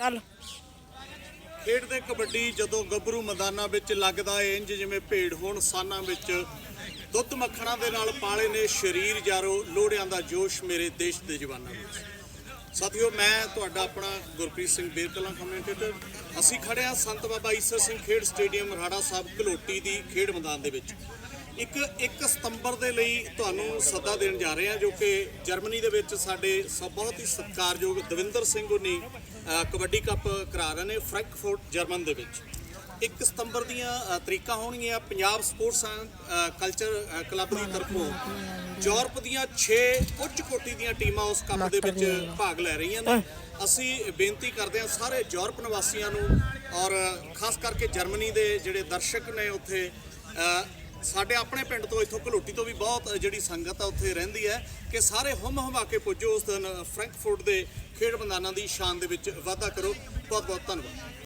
ਚੱਲ ਖੇਡਦੇ ਕਬੱਡੀ ਜਦੋਂ ਗੱਭਰੂ ਮੈਦਾਨਾਂ ਵਿੱਚ ਲੱਗਦਾ ਏ ਇੰਜ ਜਿਵੇਂ ਭੇੜ ਹੋਣ, ਸਾਨਾਂ ਵਿੱਚ ਦੁੱਧ ਮੱਖਣਾ ਦੇ ਨਾਲ ਪਾਲੇ ਨੇ ਸਰੀਰ ਜਾਰੋ ਲੋੜਿਆਂ ਦਾ ਜੋਸ਼ ਮੇਰੇ ਦੇਸ਼ ਦੇ ਜਵਾਨਾਂ ਵਿੱਚ। ਸਾਥੀਓ, ਮੈਂ ਤੁਹਾਡਾ ਆਪਣਾ ਗੁਰਪ੍ਰੀਤ ਸਿੰਘ ਬੇਰਕਲਾਂ ਕਮੈਂਟੇਟਰ ਅਸੀਂ ਖੜੇ ਹਾਂ ਸੰਤ ਬਾਬਾ ਈਸਰ ਸਿੰਘ ਖੇਡ ਸਟੇਡੀਅਮ ਰਾੜਾ ਸਾਹਿਬ ਘਲੋਟੀ ਦੀ ਖੇਡ ਮੈਦਾਨ ਦੇ ਵਿੱਚ। ਇੱਕ 1 ਸਤੰਬਰ ਦੇ ਲਈ ਤੁਹਾਨੂੰ ਸੱਦਾ ਦੇਣ ਜਾ ਰਹੇ ਹਾਂ ਜੋ ਕਿ ਜਰਮਨੀ ਦੇ ਵਿੱਚ ਸਾਡੇ ਸਭ ਬਹੁਤ ਹੀ ਸਤਿਕਾਰਯੋਗ ਦਵਿੰਦਰ ਸਿੰਘ ਉਨੀ ਕਬੱਡੀ ਕੱਪ ਕਰਾ ਰਹੇ ਨੇ ਫ੍ਰੈਂਕਫਰਟ ਜਰਮਨ ਦੇ ਵਿੱਚ। 1 ਸਤੰਬਰ ਦੀਆਂ ਤਰੀਕਾਂ ਹੋਣਗੀਆਂ Punjab sports and culture club ਦੀ ਤਰਫੋਂ। ਯੂਰਪ ਦੀਆਂ 6 ਉੱਚ ਕੋਟੀ ਦੀਆਂ ਟੀਮਾਂ ਉਸ ਕੱਪ ਦੇ ਵਿੱਚ ਭਾਗ ਲੈ ਰਹੀਆਂ ਨੇ। ਅਸੀਂ ਬੇਨਤੀ ਕਰਦੇ ਹਾਂ ਸਾਰੇ ਯੂਰਪ ਨਿਵਾਸੀਆਂ ਨੂੰ ਔਰ ਖਾਸ ਕਰਕੇ ਜਰਮਨੀ ਦੇ ਜਿਹੜੇ ਦਰਸ਼ਕ ਨੇ ਉੱਥੇ ਸਾਡੇ ਆਪਣੇ ਪਿੰਡ ਤੋਂ ਇੱਥੋਂ ਘਲੋਟੀ ਤੋਂ ਵੀ ਬਹੁਤ ਜਿਹੜੀ ਸੰਗਤ ਆ ਉੱਥੇ ਰਹਿੰਦੀ ਹੈ ਕਿ ਸਾਰੇ ਹਮ ਹਮਾ ਕੇ ਪੁੱਜੋ ਉਸ ਦਿਨ ਫ੍ਰੈਂਕਫਰਟ ਦੇ ਖੇਡ ਮੈਦਾਨਾਂ ਦੀ ਸ਼ਾਨ ਦੇ ਵਿੱਚ ਵਾਧਾ ਕਰੋ। ਬਹੁਤ ਬਹੁਤ ਧੰਨਵਾਦ।